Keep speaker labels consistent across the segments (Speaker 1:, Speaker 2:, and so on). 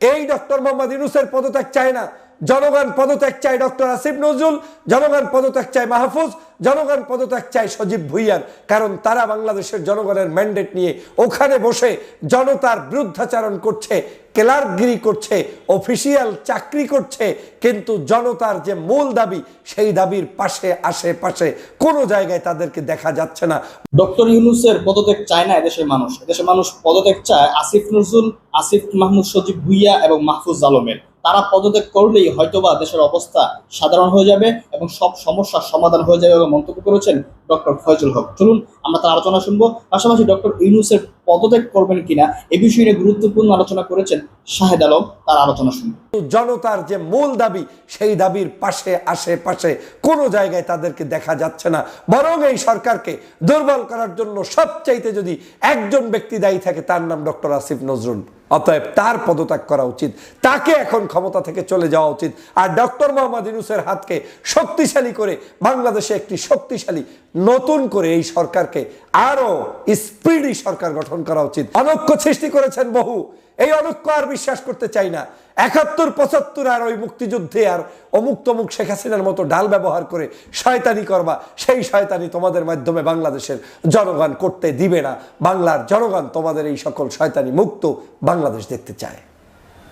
Speaker 1: এই ডক্টর মোহাম্মদ ইউনুসের পদত্যাগ চায় না। জনগণ পদত্যাগ চায় ডক্টর আসিফ নজরুল, জনগণ পদত্যাগ চায় মাহফুজ জনগণ পদত্যাগ চায় সজীব ভুইয়ার, কারণ তারা বাংলাদেশের জনগণের ম্যান্ডেট নিয়ে ওখানে বসে জনতার বিরুদ্ধাচারণ করছে ক্লার্কগিরি করছে অফিসিয়াল চাকরি করছে, কিন্তু জনতার যে মূল দাবি, সেই দাবির পাশে, আশেপাশে কোনো জায়গায় তাদেরকে দেখা যাচ্ছে না।
Speaker 2: ডক্টর ইউনুসের পদত্যাগ চায় না এদেশের মানুষ। এদেশের মানুষ পদত্যাগ চায় আসিফ নজরুল, আসিফ মাহমুদ সজীব ভুইয়া এবং মাহফুজ আলমের। তারা পদত্যাগ করলেই হয়তোবা দেশের অবস্থা সাধারণ হয়ে যাবে এবং সব সমস্যার সমাধান হয়ে যাবে এবং মন্তব্য করেছেন ডক্টর ফয়জুল হক। চলুন, আমরা তার আলোচনা শুনব। পাশাপাশি ডক্টর ইউনুসের পদত্যাগ করবেন কিনা, এ বিষয়ে নিয়ে গুরুত্বপূর্ণ আলোচনা করেছেন শাহেদ আলম। তার আলোচনা শুনব
Speaker 1: জনতার যে মূল দাবি, সেই দাবির পাশে, আশেপাশে কোনো জায়গায় তাদেরকে দেখা যাচ্ছে না। বরং এই সরকারকে দুর্বল করার জন্য সবচাইতে যদি একজন ব্যক্তি দায়ী থাকে, তার নাম ডক্টর আসিফ নজরুল। অতএব তার পদত্যাগ করা উচিত। তাকে এখন ক্ষমতা থেকে চলে যাওয়া উচিত। আর ডক্টর মোহাম্মদ ইউনুসের হাতকে শক্তিশালী করে বাংলাদেশে একটি শক্তিশালী নতুন করে এই সরকারকে আরও স্পিডি সরকার গঠন করা উচিত। অনক্ষ সৃষ্টি করেছেন বহু। এই অনক্ষ আর বিশ্বাস করতে চাই না। একাত্তর, পঁচাত্তর আর ওই মুক্তিযুদ্ধে আর অমুক তমুক শেখ হাসিনার মতো ডাল ব্যবহার করে শয়তানি করবা, সেই শয়তানি তোমাদের মাধ্যমে বাংলাদেশের জনগণ করতে দিবে না। বাংলার জনগণ তোমাদের এই সকল শয়তানি মুক্ত বাংলাদেশ দেখতে চায়।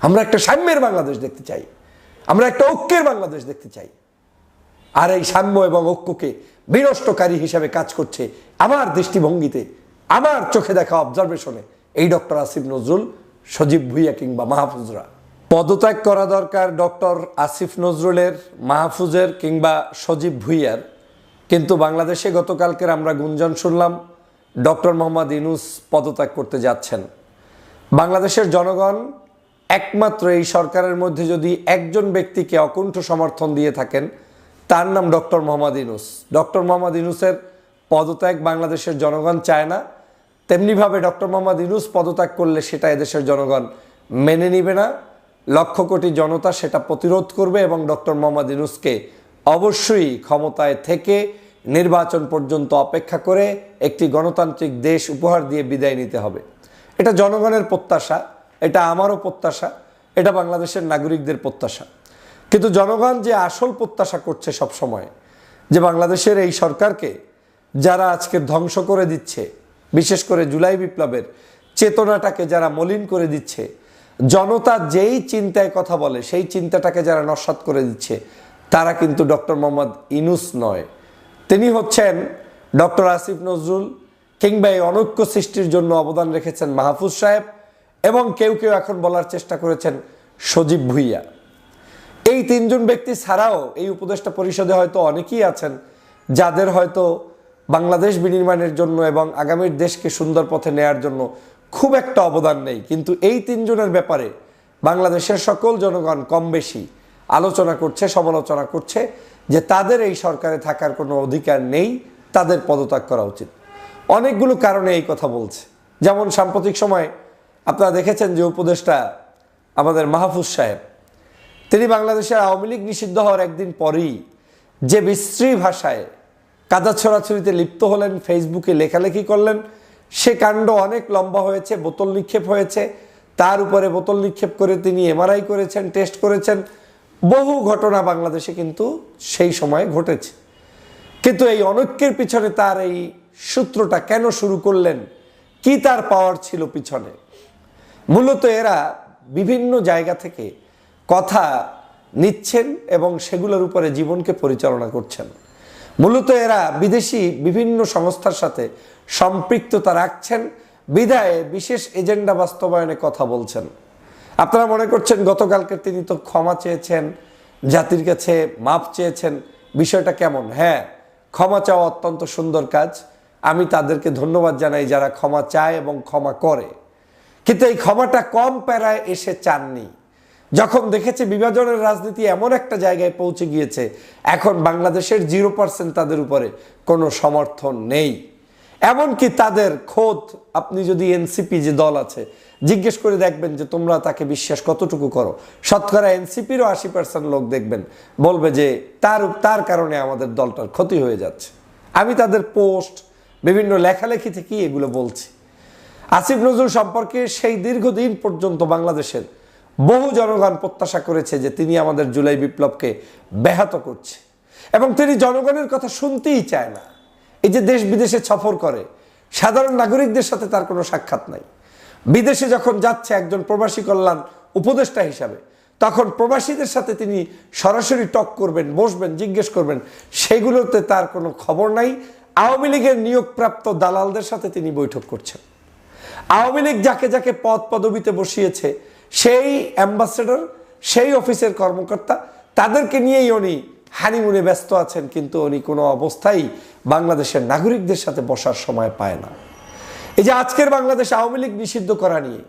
Speaker 1: আমরা একটা সাম্যের বাংলাদেশ দেখতে চাই। আমরা একটা ঐক্যের বাংলাদেশ দেখতে চাই। আর এই সাম্য এবং ঐক্যকে বিনষ্টকারী হিসাবে কাজ করছে আমার দৃষ্টিভঙ্গিতে, আমার চোখে দেখা অবজারভেশনে এই ডক্টর আসিফ নজরুল, সজীব ভুইয়া কিংবা মাহফুজরা। পদত্যাগ করা দরকার ডক্টর আসিফ নজরুলের, মাহফুজের কিংবা সজীব ভুইয়ার। কিন্তু বাংলাদেশে গতকালকের আমরা গুঞ্জন শুনলাম, ডক্টর মোহাম্মদ ইনুস পদত্যাগ করতে যাচ্ছেন। বাংলাদেশের জনগণ একমাত্র এই সরকারের মধ্যে যদি একজন ব্যক্তিকে অকুণ্ঠ সমর্থন দিয়ে থাকেন তার নাম ডক্টর মোহাম্মদ ইনুস ডক্টর মোহাম্মদ ইনুসের পদত্যাগ বাংলাদেশের জনগণ চায় না। তেমনিভাবে ডক্টর মোহাম্মদ ইনুস পদত্যাগ করলে সেটা এদেশের জনগণ মেনে নিবে না। লক্ষ কোটি জনতা সেটা প্রতিরোধ করবে এবং ডক্টর মোহাম্মদ ইনুসকে অবশ্যই ক্ষমতায় থেকে নির্বাচন পর্যন্ত অপেক্ষা করে একটি গণতান্ত্রিক দেশ উপহার দিয়ে বিদায় নিতে হবে। এটা জনগণের প্রত্যাশা, এটা আমারও প্রত্যাশা, এটা বাংলাদেশের নাগরিকদের প্রত্যাশা। কিন্তু জনগণ যে আসল প্রত্যাশা করছে সব সময়, যে বাংলাদেশের এই সরকারকে যারা আজকে ধ্বংস করে দিচ্ছে, বিশেষ করে জুলাই বিপ্লবের চেতনাটাকে যারা মলিন করে দিচ্ছে, জনতা যেই চিন্তায় কথা বলে, সেই চিন্তাটাকে যারা নস্বাত করে দিচ্ছে, তারা কিন্তু ডক্টর মোহাম্মদ ইনুস নয়। তিনি হচ্ছেন ডক্টর আসিফ নজরুল, কিংবা এই অনৈক্য সৃষ্টির জন্য অবদান রেখেছেন মাহফুজ সাহেব, এবং কেউ কেউ এখন বলার চেষ্টা করেছেন সজীব ভুইয়া। এই তিনজন ব্যক্তি ছাড়াও এই উপদেষ্টা পরিষদে হয়তো অনেকেই আছেন, যাদের হয়তো বাংলাদেশ বিনির্মাণের জন্য এবং আগামীর দেশকে সুন্দর পথে নেয়ার জন্য খুব একটা অবদান নেই। কিন্তু এই তিনজনের ব্যাপারে বাংলাদেশের সকল জনগণ কম বেশি আলোচনা করছে, সমালোচনা করছে যে তাদের এই সরকারে থাকার কোনো অধিকার নেই, তাদের পদত্যাগ করা উচিত। অনেকগুলো কারণে এই কথা বলছে। যেমন সাম্প্রতিক সময় আপনারা দেখেছেন যে উপদেষ্টা আমাদের মাহফুজ সাহেব তিনি বাংলাদেশের আওয়ামী লীগ নিষিদ্ধ হওয়ার একদিন পরেই যে বিশ্রী ভাষায় কাদা ছড়াছড়িতে লিপ্ত হলেন, ফেসবুকে লেখালেখি করলেন, সে কাণ্ড অনেক লম্বা হয়েছে, বোতল নিক্ষেপ হয়েছে। তার উপরে বোতল নিক্ষেপ করে তিনি এমআরআই করেছেন, টেস্ট করেছেন। বহু ঘটনা বাংলাদেশে কিন্তু সেই সময় ঘটেছে। কিন্তু এই অনৈক্যের পিছনে তার এই সূত্রটা কেন শুরু করলেন? কি তার পাওয়ার ছিল পিছনে? মূলত এরা বিভিন্ন জায়গা থেকে কথা নিচ্ছেন এবং সেগুলোর উপরে জীবনকে পরিচালনা করছেন। মূলত এরা বিদেশি বিভিন্ন সংস্থার সাথে সম্পৃক্ততা রাখছেন, বিদায়ে বিশেষ এজেন্ডা বাস্তবায়নে কথা বলছেন। আপনারা মনে করছেন গতকালকে তিনি তো ক্ষমা চেয়েছেন, জাতির কাছে মাপ চেয়েছেন, বিষয়টা কেমন? হ্যাঁ ক্ষমা চাওয়া অত্যন্ত সুন্দর কাজ। আমি তাদেরকে ধন্যবাদ জানাই যারা ক্ষমা চায় এবং ক্ষমা করে। কিন্তু এই ক্ষমাটা কম প্যারায় এসে চাননি। যখন দেখেছে বিভাজনের রাজনীতি এমন একটা জায়গায় পৌঁছে গিয়েছে, এখন বাংলাদেশের জিরো পার্সেন্ট তাদের উপরে কোনো সমর্থন নেই। এমনকি তাদের খোদ, আপনি যদি এনসিপি যে দল আছে, জিজ্ঞেস করে দেখবেন যে তোমরা তাকে বিশ্বাস কতটুকু করো। শতকরা এনসিপিরও আশি পার্সেন্ট লোক দেখবেন, বলবে যে তার তার কারণে আমাদের দলটার ক্ষতি হয়ে যাচ্ছে। আমি তাদের পোস্ট, বিভিন্ন লেখালেখি থেকেই এগুলো বলছি। আসিফ নজরুল সম্পর্কে সেই দীর্ঘদিন পর্যন্ত বাংলাদেশের বহু জনগণ প্রত্যাশা করেছে যে তিনি আমাদের জুলাই বিপ্লবকে ব্যাহত করছে। এবং তিনি জনগণের কথা শুনতেই চায় না। এই যে দেশ বিদেশে সফর করে, সাধারণ নাগরিকদের সাথে তার কোনো সাক্ষাৎ নাই। বিদেশে যখন যাচ্ছে একজন প্রবাসী কল্যাণ উপদেষ্টা হিসাবে, তখন প্রবাসীদের সাথে তিনি সরাসরি টক করবেন, বসবেন, জিজ্ঞেস করবেন, সেগুলোতে তার কোনো খবর নাই। আওয়ামী লীগের নিয়োগপ্রাপ্ত দালালদের সাথে তিনি বৈঠক করছেন। আওয়ামী লীগ যাকে যাকে পদ পদবিতে বসিয়েছে সেই অ্যাম্বাসেডর, সেই অফিসের কর্মকর্তা, তাদেরকে নিয়েই উনি হানিমুনে ব্যস্ত আছেন, কিন্তু উনি কোনো অবস্থায় বাংলাদেশের নাগরিকদের সাথে বসার সময় পায় না। এই যে আজকের বাংলাদেশ আওয়ামী লীগ নিষিদ্ধ করা নিয়ে,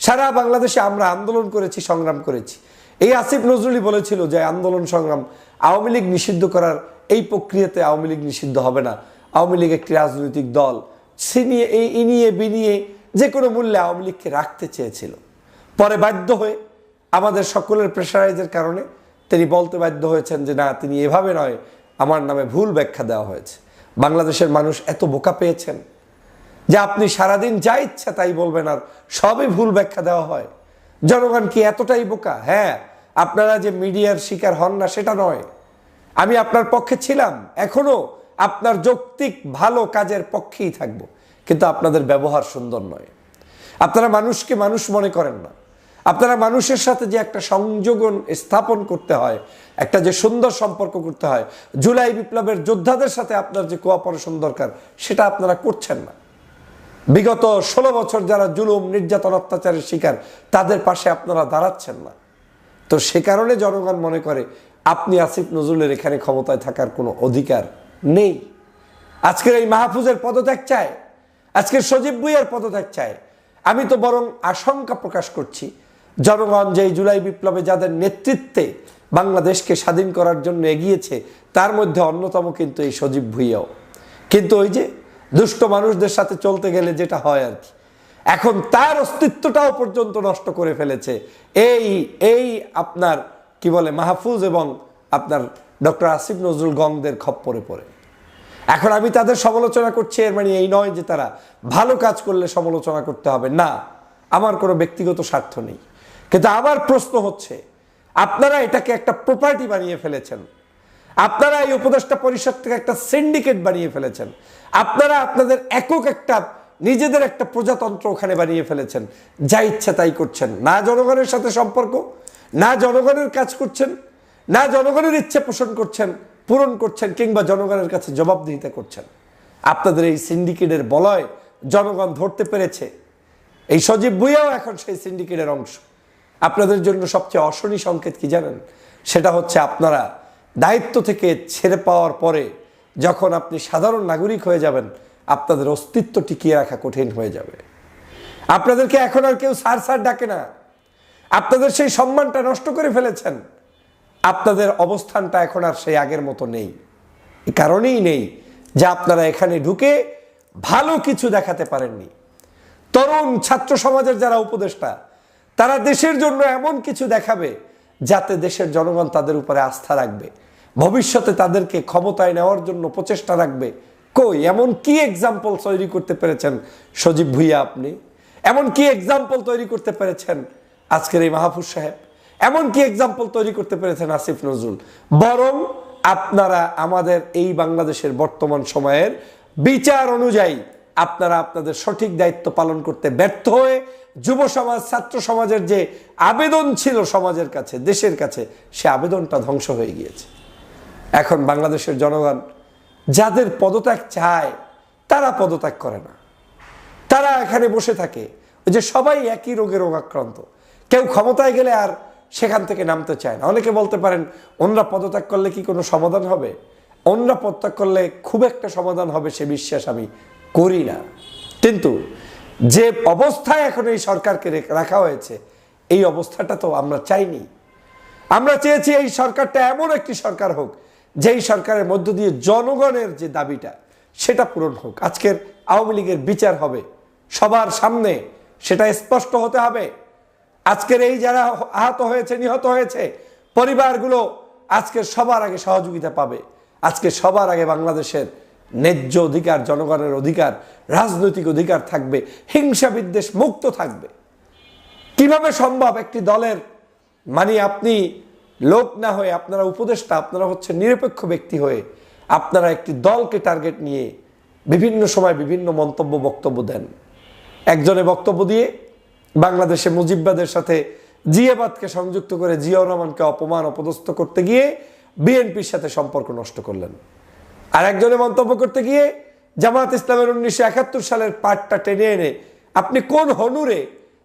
Speaker 1: সারা বাংলাদেশে আমরা আন্দোলন করেছি, সংগ্রাম করেছি। এই আসিফ নজরুলই বলেছিল যে আন্দোলন, সংগ্রাম আওয়ামী লীগ নিষিদ্ধ করার এই প্রক্রিয়াতে আওয়ামী লীগ নিষিদ্ধ হবে না। আওয়ামী লীগ একটি রাজনৈতিক দল। সে নিয়ে, এই ইনিয়ে বিনিয়ে যে কোনো মূল্যে আওয়ামী লীগকে রাখতে চেয়েছিল। পরে বাধ্য হয়ে আমাদের সকলের প্রেশারাইজের কারণে তিনি বলতে বাধ্য হয়েছেন যে না, তিনি এভাবে নয়, আমার নামে ভুল ব্যাখ্যা দেওয়া হয়েছে। বাংলাদেশের মানুষ এত বোকা পেয়েছেন যে আপনি সারাদিন যা ইচ্ছা তাই বলবেন আর সবই ভুল ব্যাখ্যা দেওয়া হয়। জনগণ কি এতটাই বোকা? হ্যাঁ আপনারা যে মিডিয়ার শিকার হন না, সেটা নয়। আমি আপনার পক্ষে ছিলাম, এখনও আপনার যৌক্তিক ভালো কাজের পক্ষেই থাকব। কিন্তু আপনাদের ব্যবহার সুন্দর নয়। আপনারা মানুষকে মানুষ মনে করেন না। আপনারা মানুষের সাথে যে একটা সংযোগন স্থাপন করতে হয়, একটা যে সুন্দর সম্পর্ক করতে হয়, জুলাই বিপ্লবের যোদ্ধাদের সাথে আপনার যে কোঅপারেশন দরকার, সেটা আপনারা করছেন না। বিগত ষোলো বছর যারা জুলুম, নির্যাতন, অত্যাচারের শিকার, তাদের পাশে আপনারা দাঁড়াচ্ছেন না। তো সে কারণে জনগণ মনে করে, আপনি আসিফ নজরুলের এখানে ক্ষমতায় থাকার কোনো অধিকার নেই। আজকের এই মাহফুজের পদত্যাগ চায়, আজকের সজীব ভুইয়ার পদত্যাগ চায়। আমি তো বরং আশঙ্কা প্রকাশ করছি জনগণ যে জুলাই বিপ্লবে যাদের নেতৃত্বে বাংলাদেশকে স্বাধীন করার জন্য এগিয়েছে, তার মধ্যে অন্যতম কিন্তু এই সজীব ভুইয়াও। কিন্তু ওই যে দুষ্ট মানুষদের সাথে চলতে গেলে যেটা হয় আর কি, এখন তার অস্তিত্বটাও পর্যন্ত নষ্ট করে ফেলেছে। এই এই আপনার কি বলে মাহফুজ এবং আপনার ডক্টর আসিফ নজরুল গংদের খপ্পরে পড়ে। এখন আমি তাদের সমালোচনা করছি, এর মানে এই নয় যে তারা ভালো কাজ করলে সমালোচনা করতে হবে। না, আমার কোনো ব্যক্তিগত স্বার্থ নেই। কিন্তু আমার প্রশ্ন হচ্ছে, আপনারা এটাকে একটা প্রপার্টি বানিয়ে ফেলেছেন। আপনারা এই উপদেষ্টা পরিষদ থেকে একটা সিন্ডিকেট বানিয়ে ফেলেছেন। আপনারা আপনাদের একক একটা, নিজেদের একটা প্রজাতন্ত্র ওখানে বানিয়ে ফেলেছেন। যা ইচ্ছা তাই করছেন। না জনগণের সাথে সম্পর্ক, না জনগণের কাজ করছেন, না জনগণের ইচ্ছে পোষণ করছেন, পূরণ করছেন, কিংবা জনগণের কাছে জবাবদিহিতা করছেন। আপনাদের এই সিন্ডিকেটের বলয় জনগণ ধরতে পেরেছে। এই সজীব ভুইয়াও এখন সেই সিন্ডিকেটের অংশ। আপনাদের জন্য সবচেয়ে অশনি সংকেত কি জানেন? সেটা হচ্ছে আপনারা দায়িত্ব থেকে ছেড়ে পাওয়ার পরে যখন আপনি সাধারণ নাগরিক হয়ে যাবেন, আপনাদের অস্তিত্ব টিকিয়ে রাখা কঠিন হয়ে যাবে। আপনাদেরকে এখন আর কেউ সার সার ডাকে না। আপনাদের সেই সম্মানটা নষ্ট করে ফেলেছেন। আপনাদের অবস্থানটা এখন আর সেই আগের মতো নেই। কারণেই নেই যে আপনারা এখানে ঢুকে ভালো কিছু দেখাতে পারেননি। তরুণ ছাত্র সমাজের যারা উপদেষ্টা তারা দেশের জন্য এমন কিছু দেখাবে যাতে দেশের জনগণ তাদের উপরে আস্থা রাখবে। ভবিষ্যতে তাদেরকে ক্ষমতায় নেওয়ার জন্য প্রচেষ্টা রাখবে। কই, এমন কি এক্সাম্পল তৈরি করতে পেরেছেন সজীব ভুইয়া আপনি? এমন কি এক্সাম্পল তৈরি করতে পেরেছেন আজকের এই মাহফুজ সাহেব? এমন কি এক্সাম্পল তৈরি করতে পেরেছেন আসিফ নজরুল? বরং আপনারা আমাদের এই বাংলাদেশের বর্তমান সময়ের বিচার অনুযায়ী আপনারা আপনাদের সঠিক দায়িত্ব পালন করতে ব্যর্থ হয়ে যুব সমাজ, ছাত্র সমাজের যে আবেদন ছিল সমাজের কাছে, দেশের কাছে, সে আবেদনটা ধ্বংস হয়ে গিয়েছে। এখন বাংলাদেশের জনগণ যাদের পদত্যাগ চায়, তারা পদত্যাগ করে না। তারা এখানে বসে থাকে। ওই যে সবাই একই রোগে রোগাক্রান্ত। কেউ ক্ষমতায় গেলে আর সেখান থেকে নামতে চায় না। অনেকে বলতে পারেন, অন্যরা পদত্যাগ করলে কি কোনো সমাধান হবে? অন্যরা পদত্যাগ করলে খুব একটা সমাধান হবে সে বিশ্বাস আমি করি না। কিন্তু যে অবস্থায় এখন এই সরকারকে রাখা হয়েছে, এই অবস্থাটা তো আমরা চাইনি। আমরা চেয়েছি এই সরকারটা এমন একটি সরকার হোক, যেই সরকারের মধ্য দিয়ে জনগণের যে দাবিটা, সেটা পূরণ হোক। আজকের আওয়ামী লীগের বিচার হবে, সবার সামনে সেটা স্পষ্ট হতে হবে। আজকের এই যারা আহত হয়েছে, নিহত হয়েছে, পরিবারগুলো আজকে সবার আগে সহযোগিতা পাবে। আজকে সবার আগে বাংলাদেশের ন্যায্য অধিকার, জনগণের অধিকার, রাজনৈতিক অধিকার থাকবে, হিংসা বিদ্বেষ মুক্ত থাকবে। কীভাবে সম্ভব একটি দলের মানে আপনি লোক না হয়ে, আপনারা উপদেষ্টা, আপনারা হচ্ছে নিরপেক্ষ ব্যক্তি হয়ে আপনারা একটি দলকে টার্গেট নিয়ে বিভিন্ন সময় বিভিন্ন মন্তব্য, বক্তব্য দেন। একজনে বক্তব্য দিয়ে বাংলাদেশে মুজিববাদের সাথে জিয়াবাদকে সংযুক্ত করে জিয়াউর রহমানকে অপমান, অপদস্থ করতে গিয়ে বিএনপির সাথে সম্পর্ক নষ্ট করলেন। আর একজনে মন্তব্য করতে গিয়ে জামাত ইসলামের উনিশশো একাত্তর সালের পাটটা টেনে এনে, আপনি কোন হনুরে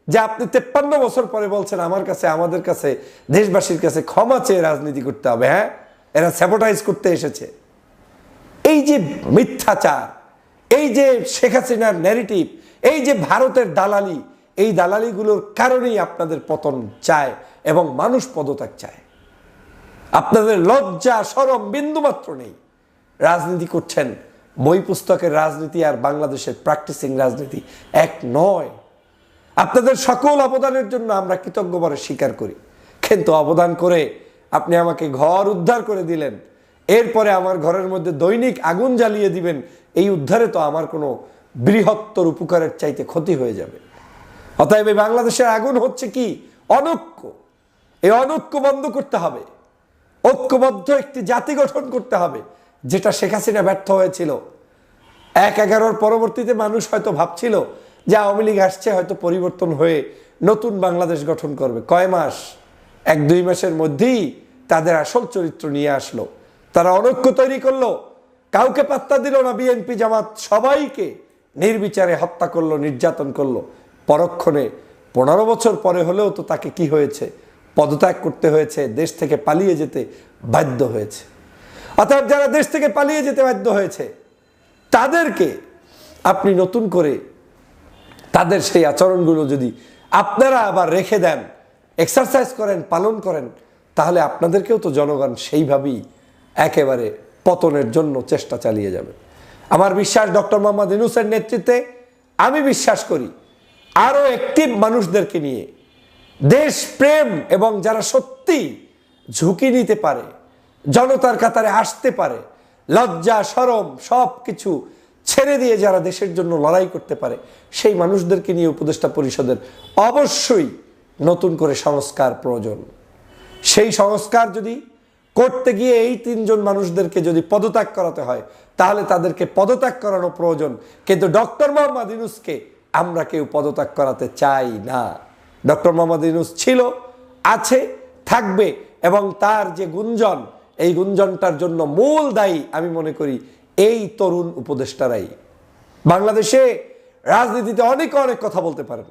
Speaker 1: যে আপনি তেপ্পান্ন বছর পরে বলছেন, আমার কাছে, আমাদের কাছে, দেশবাসীর কাছে ক্ষমা চেয়ে রাজনীতি করতে হবে হ্যাঁ? এরা স্যাবোটাইজ করতে এসেছে। এই যে মিথ্যাচার, এই যে শেখ হাসিনার ন্যারেটিভ এই যে ভারতের দালালি, এই দালালিগুলোর কারণেই আপনাদের পতন চায় এবং মানুষ পদত্যাগ চায়। আপনাদের লজ্জা, সরম বিন্দুমাত্র নেই। রাজনীতি করছেন। বই পুস্তকের রাজনীতি আর বাংলাদেশের প্র্যাকটিসিং রাজনীতি এক নয়। আপনাদের সকল অবদানের জন্য আমরা কৃতজ্ঞভাবে স্বীকার করি। কিন্তু অবদান করে আপনি আমাকে ঘর উদ্ধার করে দিলেন। এরপরে আমার ঘরের মধ্যে দৈনিক আগুন জ্বালিয়ে দিবেন। এই উদ্ধারে তো আমার কোনো বৃহত্তর উপকারের চাইতে ক্ষতি হয়ে যাবে। অতএব এই বাংলাদেশের আগুন হচ্ছে কি? অনৈক্য। এই অনৈক্য বন্ধ করতে হবে। ঐক্যবদ্ধ একটি জাতি গঠন করতে হবে। যেটা শেখ হাসিনা ব্যর্থ হয়েছিল। এক এগারোর পরবর্তীতে মানুষ হয়তো ভাবছিল যে আওয়ামী লীগ আসছে, হয়তো পরিবর্তন হয়ে নতুন বাংলাদেশ গঠন করবে। কয় মাস? এক দুই মাসের মধ্যেই তাদের আসল চরিত্র নিয়ে আসলো। তারা অনৈক্য তৈরি করল। কাউকে পাত্তা দিল না বিএনপি জামাত, সবাইকে নির্বিচারে হত্যা করল, নির্যাতন করল। পরক্ষণে পনেরো বছর পরে হলেও তো তাকে কি হয়েছে? পদত্যাগ করতে হয়েছে, দেশ থেকে পালিয়ে যেতে বাধ্য হয়েছে। অর্থাৎ যারা দেশ থেকে পালিয়ে যেতে বাধ্য হয়েছে, তাদেরকে আপনি নতুন করে তাদের সেই আচরণগুলো যদি আপনারা আবার রেখে দেন এক্সারসাইজ করেন, পালন করেন, তাহলে আপনাদেরকেও তো জনগণ সেইভাবেই একেবারে পতনের জন্য চেষ্টা চালিয়ে যাবে। আমার বিশ্বাস ডক্টর মোহাম্মদ ইনুসের নেতৃত্বে আমি বিশ্বাস করি আরও একটি মানুষদেরকে নিয়ে দেশ প্রেম এবং যারা সত্যি ঝুঁকি নিতে পারে জনতার কাতারে আসতে পারে। লজ্জা, সরম সব কিছু ছেড়ে দিয়ে যারা দেশের জন্য লড়াই করতে পারে, সেই মানুষদেরকে নিয়ে উপদেষ্টা পরিষদের অবশ্যই নতুন করে সংস্কার প্রয়োজন। সেই সংস্কার যদি করতে গিয়ে এই তিনজন মানুষদেরকে যদি পদত্যাগ করাতে হয়, তাহলে তাদেরকে পদত্যাগ করানো প্রয়োজন। কিন্তু ডক্টর মোহাম্মদ ইনুসকে আমরা কেউ পদত্যাগ করাতে চাই না। ডক্টর মোহাম্মদ ইনুস ছিল, আছে, থাকবে এবং তার যে গুঞ্জন এই গুঞ্জনটার জন্য মূল দায়ী, আমি মনে করি, এই তরুণ উপদেষ্টারাই। বাংলাদেশে রাজনীতিতে অনেক অনেক কথা বলতে পারেন।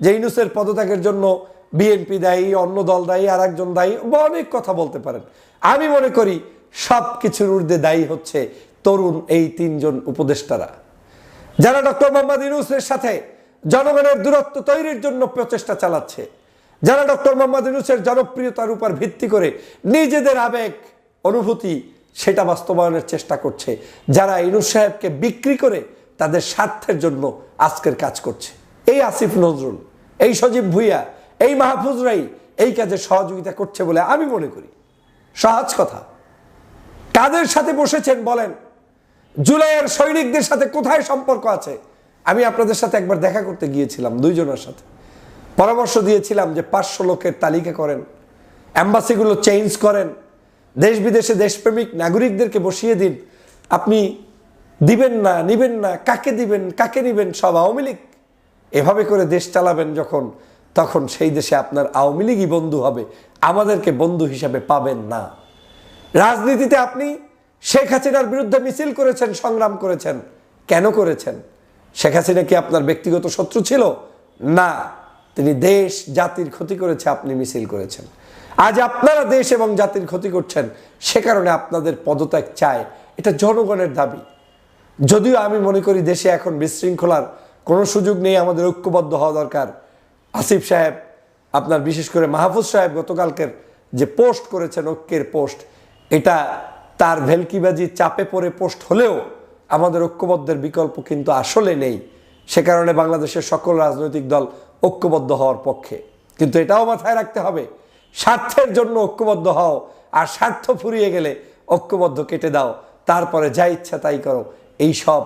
Speaker 1: যে ইনুসের পদত্যাগের জন্য বিএনপি দায়ী, অন্য দল দায়ী আর একজন দায়ী অনেক কথা বলতে পারেন। আমি মনে করি সব কিছুর ঊর্ধ্বে দায়ী হচ্ছে তরুণ এই তিনজন উপদেষ্টারা। যারা ডক্টর মোহাম্মদ ইউনুসের সাথে জনগণের দূরত্ব তৈরির জন্য প্রচেষ্টা চালাচ্ছে, যারা ডক্টর মোহাম্মদ ইউনুসের জনপ্রিয়তার উপর ভিত্তি করে নিজেদের আবেগ অনুভূতি সেটা বাস্তবায়নের চেষ্টা করছে। যারা ইনুস সাহেবকে বিক্রি করে তাদের স্বার্থের জন্য আজকের কাজ করছে। এই আসিফ নজরুল, এই সজীব ভুইয়া, এই মাহফুজরাই এই কাজে সহযোগিতা করছে বলে আমি মনে করি। সহজ কথা। কাদের সাথে বসেছেন বলেন? জুলাইয়ের সৈনিকদের সাথে কোথায় সম্পর্ক আছে? আমি আপনাদের সাথে একবার দেখা করতে গিয়েছিলাম দুইজনের সাথে। পরামর্শ দিয়েছিলাম যে পাঁচশো লোকের তালিকা করেন অ্যাম্বাসিগুলো চেঞ্জ করেন দেশ বিদেশে দেশপ্রেমিক নাগরিকদেরকে বসিয়ে দিন। আপনি দিবেন না, নিবেন না, কাকে দিবেন, কাকে নিবেন, সব আওয়ামী লীগ। এভাবে করে দেশ চালাবেন যখন, তখন সেই দেশে আপনার আওয়ামী লীগই বন্ধু হবে। আমাদেরকে বন্ধু হিসাবে পাবেন না। রাজনীতিতে আপনি শেখ হাসিনার বিরুদ্ধে মিছিল করেছেন, সংগ্রাম করেছেন। কেন করেছেন? শেখ হাসিনা কি আপনার ব্যক্তিগত শত্রু ছিল? না। তিনি দেশ, জাতির ক্ষতি করেছে, আপনি মিছিল করেছেন। আজ আপনারা দেশ এবং জাতির ক্ষতি করছেন, সে কারণে আপনাদের পদত্যাগ চায় এটা জনগণের দাবি। যদিও আমি মনে করি দেশে এখন বিশৃঙ্খলার কোনো সুযোগ নেই, আমাদের ঐক্যবদ্ধ হওয়া দরকার। আসিফ সাহেব, আপনার বিশেষ করে মাহফুজ সাহেব গতকালকের যে পোস্ট করেছেন, ঐক্যের পোস্ট, এটা তার ভেলকিবাজি চাপে পড়ে পোস্ট হলেও আমাদের ঐক্যবদ্ধের বিকল্প কিন্তু আসলে নেই। সে কারণে বাংলাদেশের সকল রাজনৈতিক দল ঐক্যবদ্ধ হওয়ার পক্ষে। কিন্তু এটাও মাথায় রাখতে হবে স্বার্থের জন্য ঐক্যবদ্ধ হও, আর স্বার্থ ফুরিয়ে গেলে ঐক্যবদ্ধ কেটে দাও। তারপরে যা ইচ্ছা তাই করো। এই সব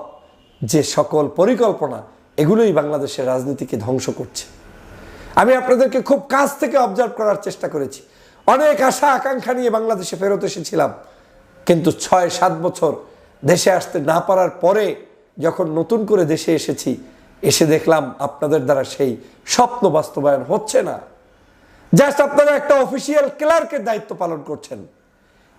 Speaker 1: যে সকল পরিকল্পনা, এগুলোই বাংলাদেশের রাজনীতিকে ধ্বংস করছে। আমি আপনাদেরকে খুব কাছ থেকে অবজার্ভ করার চেষ্টা করেছি। অনেক আশা, আকাঙ্ক্ষা নিয়ে বাংলাদেশে ফেরত এসেছিলাম। কিন্তু ছয়, সাত বছর দেশে আসতে না পারার পরে যখন নতুন করে দেশে এসেছি, এসে দেখলাম আপনাদের দ্বারা সেই স্বপ্ন বাস্তবায়ন হচ্ছে না। জাস্ট আপনারা একটা অফিসিয়াল ক্লার্কের দায়িত্ব পালন করছেন।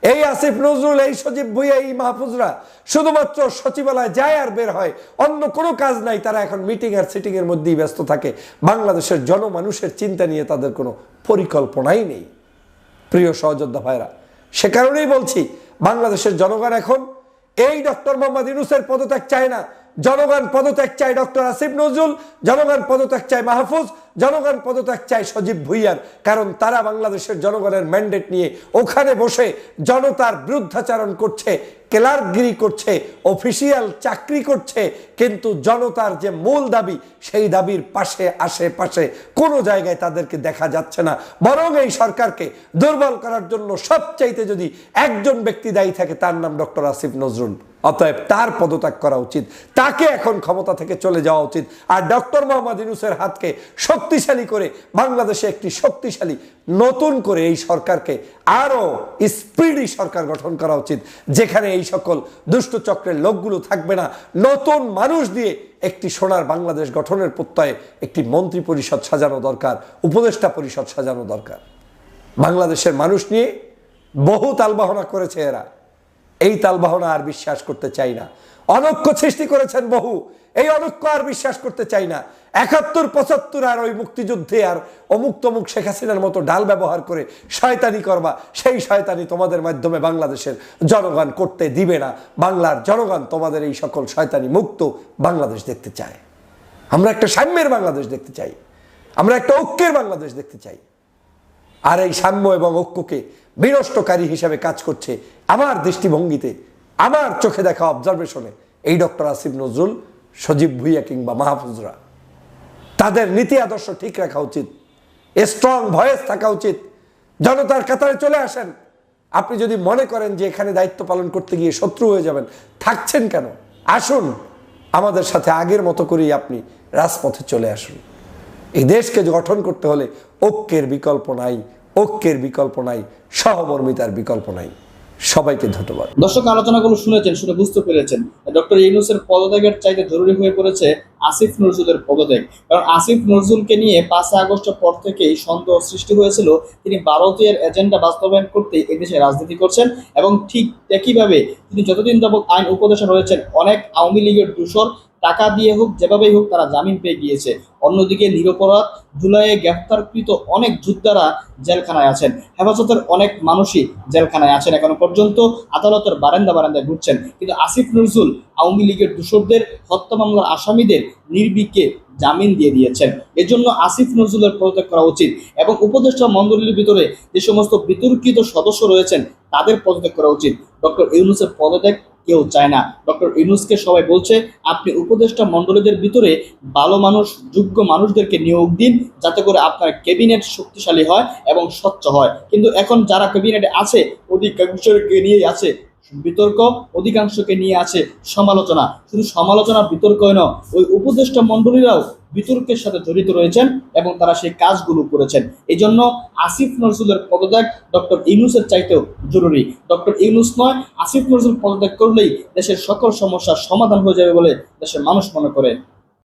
Speaker 1: এই আসিফ নজরুল, এই সজীব ভুইয়া, এই মাহফুজরা শুধুমাত্র সচিবালয় যায় আর বের হয়। অন্য কোনো কাজ নাই, তারা এখন মিটিং আর সিটিং এর মধ্যেই ব্যস্ত থাকে। বাংলাদেশের জনমানুষের চিন্তা নিয়ে তাদের কোনো পরিকল্পনাই নেই। প্রিয় সহযোদ্ধা ভাইরা, সে কারণেই বলছি, বাংলাদেশের জনগণ এখন এই ডক্টর মোহাম্মদ ইউনুসের পদত্যাগ চায় না। জনগণ পদত্যাগ চাই ডক্টর আসিফ নজরুল, জনগণ পদত্যাগ চাই মাহফুজ, জনগণ পদত্যাগ চাই সজীব ভুইয়ার। কারণ তারা বাংলাদেশের জনগণের ম্যান্ডেট নিয়ে ওখানে বসে জনতার বিরুদ্ধাচারণ করছে। ক্লার্কগিরি করছে, অফিসিয়াল চাকরি করছে, কিন্তু জনতার যে মূল দাবি, সেই দাবির পাশে, আশেপাশে কোনো জায়গায় তাদেরকে দেখা যাচ্ছে না। বরং এই সরকারকে দুর্বল করার জন্য সবচাইতে যদি একজন ব্যক্তি দায়ী থাকে, তার নাম ডক্টর আসিফ নজরুল। অতএব তার পদত্যাগ করা উচিত। তাকে এখন ক্ষমতা থেকে চলে যাওয়া উচিত। আর ডক্টর মোহাম্মদ ইউনুসের হাতকে শক্তিশালী করে, বাংলাদেশে একটি শক্তিশালী, নতুন করে এই সরকারকে আরও স্পিডি সরকার গঠন করা উচিত, যেখানে এই সকল দুষ্ট চক্রের লোকগুলো থাকবে না। নতুন মানুষ দিয়ে একটি সোনার বাংলাদেশ গঠনের প্রত্যয়ে একটি মন্ত্রী পরিষদ সাজানো দরকার, উপদেষ্টা পরিষদ সাজানো দরকার। বাংলাদেশের মানুষ নিয়ে বহু তালবাহনা করেছে এরা। এই তালবাহনা আর বিশ্বাস করতে চাই না। অনক্য সৃষ্টি করেছেন বহু, এই অনক্য আর বিশ্বাস করতে চাই না। একাত্তর, পঁচাত্তর আর ওই মুক্তিযুদ্ধে আর অমুক তমুক শেখ হাসিনার মতো ডাল ব্যবহার করে শয়তানি করবা সেই শয়তানি তোমাদের মাধ্যমে বাংলাদেশের জনগণ করতে দিবে না। বাংলার জনগণ তোমাদের এই সকল শয়তানি মুক্ত বাংলাদেশ দেখতে চায়। আমরা একটা সাম্যের বাংলাদেশ দেখতে চাই। আমরা একটা ঐক্যের বাংলাদেশ দেখতে চাই। আর এই সাম্য এবং ঐক্যকে বিনষ্টকারী হিসাবে কাজ করছে আমার দৃষ্টিভঙ্গিতে আমার চোখে দেখা অবজারভেশনে এই ডক্টর আসিফ নজরুল, সজীব ভুইয়া কিংবা মাহফুজরা। তাদের নীতি আদর্শ ঠিক রাখা উচিত স্ট্রং ভয়েস থাকা উচিত। জনতার কাতারে চলে আসেন। আপনি যদি মনে করেন যে এখানে দায়িত্ব পালন করতে গিয়ে শত্রু হয়ে যাবেন, থাকছেন কেন? আসুন, আমাদের সাথে আগের মতো করেই আপনি রাজপথে চলে আসুন। এই দেশকে গঠন করতে হলে ঐক্যের বিকল্প নাই, ঐক্যের বিকল্প নাই, সহমর্মিতার বিকল্প নাই। সবাইকে ধন্যবাদ।
Speaker 2: দর্শক, আলোচনাগুলো শুনেছেন, শুনে বুঝতে পেরেছেন। ডক্টর ইউনুসের পদত্যাগের চাইতে জরুরি হয়ে পড়েছে আসিফ নজরুলের পদত্যাগ। কারণ আসিফ নজরুলকে নিয়ে পাঁচ আগস্টের পর থেকেই সন্দেহ সৃষ্টি হয়েছিল। তিনি ভারতীয় এজেন্ডা বাস্তবায়ন করতে এদেশে রাজনীতি করছেন এবং ঠিক একইভাবে তিনি যতদিন যাবৎ আইন উপদেশে রয়েছেন, অনেক আওয়ামী লীগের দূষর টাকা দিয়ে হোক, যেভাবেই হোক তারা জামিন পেয়ে গিয়েছে। অন্যদিকে নিরপরাধ জুলাইয়ে গ্রেফতারকৃত অনেক যোদ্ধারা জেলখানায় আছেন। হেফাজতের অনেক মানুষই জেলখানায় আছেন এখনও পর্যন্ত। আদালতের বারান্দা বারান্দায় ঘুরছেন। কিন্তু আসিফ নজরুল আওয়ামী লীগের দূষরদের, হত্যা মামলার আসামিদের নির্বিককে জামিন দিয়ে দিয়েছেন। এজন্য আসিফ নজরুলের পদত্যাগ করা উচিত এবং উপদেষ্টা মণ্ডলীর ভিতরে যে সমস্ত বিতর্কিত সদস্য রয়েছেন, তাদের পদত্যাগ করা উচিত। ডক্টর ইউনুসের পদত্যাগ কেউ চায় না। ডক্টর ইউনুসকে সবাই বলছে, আপনি উপদেষ্টা মণ্ডলীদের ভিতরে ভালো মানুষ, যোগ্য মানুষদেরকে নিয়োগ দিন, যাতে করে আপনার ক্যাবিনেট শক্তিশালী হয় এবং স্বচ্ছ হয়। কিন্তু এখন যারা ক্যাবিনেটে আছে, অধিকাংশকে নিয়েই আছে। বিতর্ক অধিকাংশকে নিয়ে আছে সমালোচনা। শুধু সমালোচনা, বিতর্কই নয়, ওই উপদেষ্টা মন্ডলীরাও বিতর্কের সাথে জড়িত রয়েছেন এবং তারা সেই কাজগুলো করেছেন। এই জন্য আসিফ নজরুলের পদত্যাগ ডক্টর ইউনুসের চাইতেও জরুরি। ডক্টর ইউনুস নয়, আসিফ নজরুল পদত্যাগ করলেই দেশের সকল সমস্যার সমাধান হয়ে যাবে বলে দেশের মানুষ মনে করে।